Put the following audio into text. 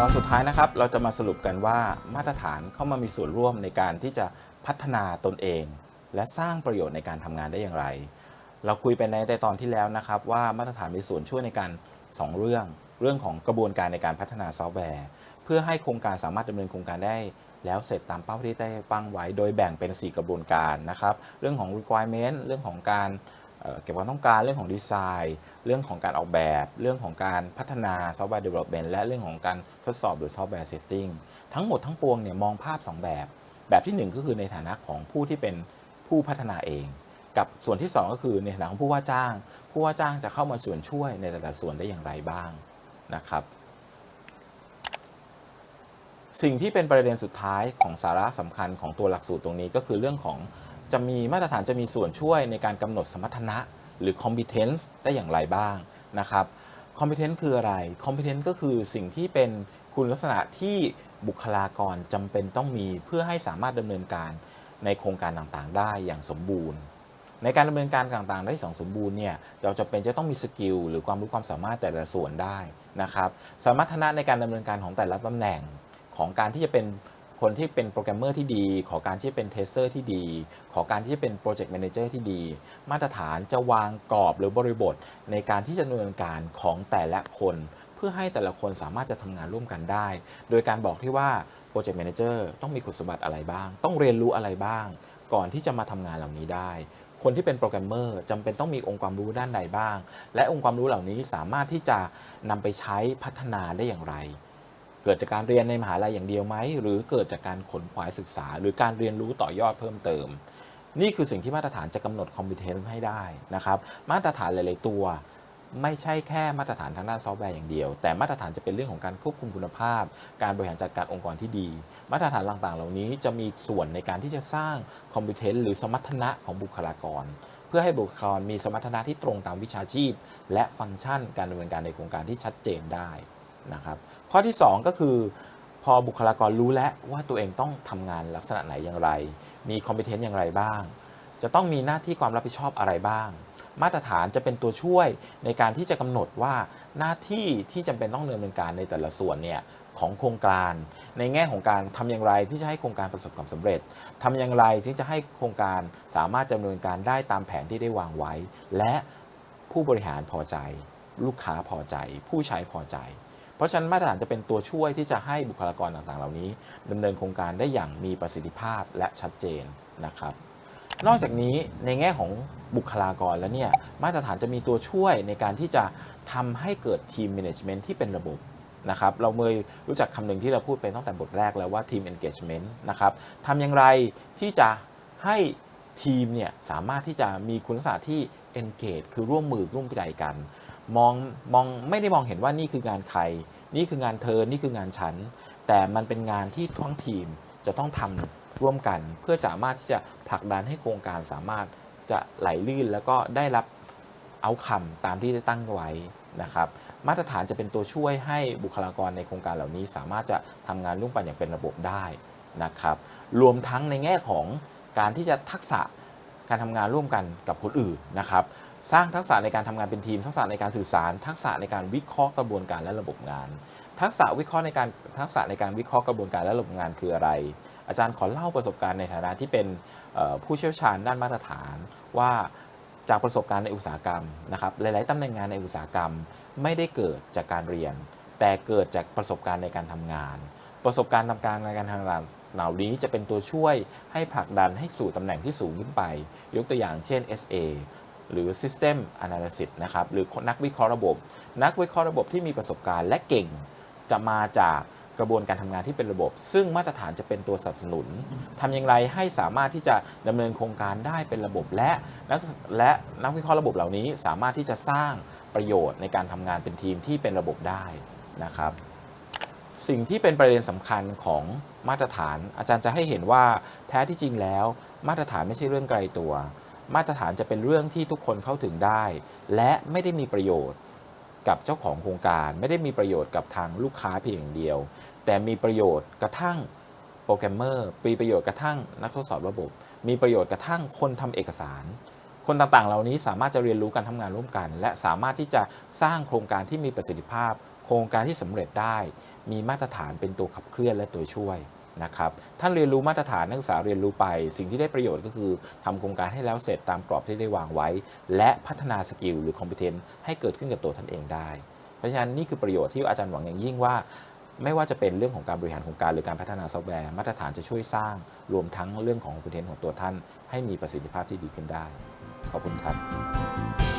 ตอนสุดท้ายนะครับเราจะมาสรุปกันว่ามาตรฐานเข้ามามีส่วนร่วมในการที่จะพัฒนาตนเอง และสร้างประโยชน์ในการทำงานได้อย่างไร เราคุยไปในแต่ตอนที่แล้วนะครับ ว่ามาตรฐานมีส่วนช่วยในการ 2 เรื่อง เรื่องของกระบวนการในการพัฒนาซอฟต์แวร์ เพื่อให้โครงการสามารถดำเนินโครงการได้แล้วเสร็จตามเป้าที่ได้ตั้งไว้ โดยแบ่งเป็น 4 กระบวนการนะครับ เรื่องของ requirement เรื่องของการ เอ่อเก็บความต้องการเรื่องของดีไซน์ เรื่องของการออกแบบ เรื่องของการพัฒนาซอฟต์แวร์ development และเรื่องของการทดสอบหรือซอฟต์แวร์ setting ทั้งหมดทั้งปวงเนี่ยมองภาพ 2 แบบ แบบที่ 1 ก็คือในฐานะของผู้ที่เป็นผู้พัฒนาเอง กับส่วนที่ 2 ก็คือในฐานะของผู้ว่าจ้าง ผู้ว่าจ้างจะเข้ามาส่วนช่วยในแต่ละส่วนได้อย่างไรบ้างนะครับ สิ่งที่เป็นประเด็นสุดท้ายของสาระสำคัญของตัวหลักสูตรตรงนี้ก็คือเรื่องของ จะมีมาตรฐานจะมีส่วนช่วยในการกำหนดสมรรถนะ หรือ competence ได้อย่างไรบ้างนะครับ competence คืออะไร competence ก็คือสิ่งที่เป็นคุณลักษณะที่บุคลากรจำเป็นต้องมีเพื่อให้สามารถดำเนินการในโครงการต่างๆ ได้อย่างสมบูรณ์ ในการดำเนินการต่างๆ ได้สองสมบูรณ์เนี่ยเราจะเป็นจะต้องมีสกิลหรือความรู้ความสามารถแต่ละส่วนได้นะครับสมรรถนะในการดำเนินการของแต่ละตำแหน่งของการที่จะเป็น คนที่เป็นโปรแกรมเมอร์ที่ดี ขอการที่จะเป็นเทสเตอร์ที่ดี ขอการที่จะเป็นโปรเจกต์แมเนเจอร์ที่ดี มาตรฐานจะวางกรอบหรือบริบท ในการที่จะดำเนินการของแต่ละคน เพื่อให้แต่ละคนสามารถจะทำงานร่วมกันได้ โดยการบอกที่ว่าโปรเจกต์แมเนเจอร์ต้องมีคุณสมบัติอะไรบ้าง ต้องเรียนรู้อะไรบ้าง ก่อนที่จะมาทำงานเหล่านี้ได้คนที่เป็นโปรแกรมเมอร์จำเป็นต้องมีองค์ความรู้ด้านใดบ้าง และองค์ความรู้เหล่านี้สามารถที่จะนำไปใช้พัฒนาได้อย่างไร เกิดจากการเรียนในมหาลัยอย่างเดียวไหมหรือเกิดจากการขนขวายศึกษา หรือการเรียนรู้ต่อยอดเพิ่มเติม นี่คือสิ่งที่มาตรฐานจะกำหนด competence ให้ได้นะครับมาตรฐานหลาย ๆ ตัว ไม่ใช่แค่มาตรฐานทางด้านซอฟต์แวร์อย่างเดียว แต่มาตรฐานจะเป็นเรื่องของการควบคุมคุณภาพ การบริหารจัดการองค์กรที่ดี มาตรฐานต่างๆ เหล่านี้จะมีส่วนในการที่จะสร้าง competence หรือสมรรถนะของบุคลากรเพื่อให้บุคลากรมีสมรรถนะที่ตรงตามวิชาชีพ และฟังก์ชันการดำเนินการในโครงการที่ชัดเจนได้ นะครับ ข้อที่ 2 ก็คือ พอบุคลากรรู้แล้วว่าตัวเองต้องทำงานลักษณะไหนอย่างไร มีคอม p e t e n c e อย่างไรบ้าง จะต้องมีหน้าที่ความรับผิดชอบอะไรบ้าง มาตรฐานจะเป็นตัวช่วยในการที่จะกำหนดว่าหน้าที่ที่จำเป็นต้องดำเนินการในแต่ละส่วนเนี่ยของโครงการ ในแง่ของการทำอย่างไรที่จะให้โครงการประสบความสำเร็จทำอย่างไรที่จะให้โครงการสามารถดำเนินการได้ตามแผนที่ได้วางไว้ และผู้บริหารพอใจ ลูกค้าพอใจ ผู้ใช้พอใจ เพราะฉะนั้นมาตรฐานจะเป็นตัวช่วยที่จะให้บุคลากรต่างๆ เหล่านี้ดำเนินโครงการได้อย่างมีประสิทธิภาพและชัดเจนนะครับ นอกจากนี้ในแง่ของบุคลากรแล้วเนี่ยมาตรฐานจะมีตัวช่วยในการที่จะทำให้เกิดทีม management ที่เป็นระบบนะครับเราเมื่อรู้จักคำหนึ่งที่เราพูดไปตั้งแต่บทแรกแล้วว่า team engagement นะครับทำอย่างไรที่จะให้ทีมเนี่ยสามารถที่จะมีคุณลักษณะที่ engage คือร่วมมือร่วมใจกัน มองมองไม่ได้มองเห็นว่านี่คืองานใคร นี่คืองานเธอ นี่คืองานฉัน แต่มันเป็นงานที่ทั้งทีมจะต้องทำร่วมกันเพื่อสามารถที่จะผลักดันให้โครงการสามารถจะไหลลื่นแล้วก็ได้รับเอาคำตามที่ได้ตั้งไว้นะครับ มาตรฐานจะเป็นตัวช่วยให้บุคลากรในโครงการเหล่านี้ สามารถจะทำงานร่วมกันอย่างเป็นระบบได้นะครับ รวมทั้งในแง่ของการที่จะทักษะการทำงานร่วมกันกับคนอื่นนะครับ สร้างทักษะในการทำงานเป็นทีม ทักษะในการสื่อสาร ทักษะในการวิเคราะห์กระบวนการและระบบงาน ทักษะวิเคราะห์ในการทักษะในการวิเคราะห์กระบวนการและระบบงานคืออะไร อาจารย์ขอเล่าประสบการณ์ในฐานะที่เป็นผู้เชี่ยวชาญด้านมาตรฐานว่าจากประสบการณ์ในอุตสาหกรรมนะครับหลาย ๆตำแหน่งงานในอุตสาหกรรม ไม่ได้เกิดจากการเรียน แต่เกิดจากประสบการณ์ในการทำงาน ประสบการณ์ทำการในการทำงานเหล่านี้จะเป็นตัวช่วยให้ผลักดันให้สู่ตำแหน่งที่สูงขึ้นไป ยกตัวอย่างเช่น SA หรือ System Analysis นะครับหรือนักวิเคราะห์ระบบ นักวิเคราะห์ระบบที่มีประสบการณ์และเก่ง จะมาจากกระบวนการทำงานที่เป็นระบบ ซึ่งมาตรฐานจะเป็นตัวสนับสนุนทำอย่างไรให้สามารถที่จะดำเนินโครงการได้เป็นระบบ และนักและนักวิเคราะห์ระบบเหล่านี้ สามารถที่จะสร้างประโยชน์ในการทำงานเป็นทีมที่เป็นระบบได้นะครับ สิ่งที่เป็นประเด็นสำคัญของมาตรฐาน อาจารย์จะให้เห็นว่าแท้ที่จริงแล้ว มาตรฐานไม่ใช่เรื่องไกลตัว มาตรฐานจะเป็นเรื่องที่ทุกคนเข้าถึงได้ และไม่ได้มีประโยชน์กับเจ้าของโครงการ ไม่ได้มีประโยชน์กับทางลูกค้าเพียงอย่างเดียว แต่มีประโยชน์กระทั่งโปรแกรมเมอร์มีประโยชน์กระทั่งนักทดสอบระบบ มีประโยชน์กระทั่งคนทำเอกสาร คนต่างๆ เหล่านี้สามารถจะเรียนรู้การทำงานร่วมกัน และสามารถที่จะสร้างโครงการที่มีประสิทธิภาพ โครงการที่สำเร็จได้ มีมาตรฐานเป็นตัวขับเคลื่อนและตัวช่วย นะครับท่านเรียนรู้มาตรฐานนักศึกษาเรียนรู้ไป สิ่งที่ได้ประโยชน์ก็คือทำโครงการให้แล้วเสร็จตามกรอบที่ได้วางไว้ และพัฒนาสกิลหรือคอม p e t e n c e ให้เกิดขึ้นกับตัวท่านเองได้ เพราะฉะนั้นนี่คือประโยชน์ที่อาจารย์หวังอย่างยิ่งว่า ไม่ว่าจะเป็นเรื่องของการบริหารโครงการหรือการพัฒนาซอฟต์แวร์มาตรฐานจะช่วยสร้าง รวมทั้งเรื่องของคอม p e t e n c e ของตัวท่าน ให้มีประสิทธิภาพที่ดีขึ้นได้ ขอบคุณครับ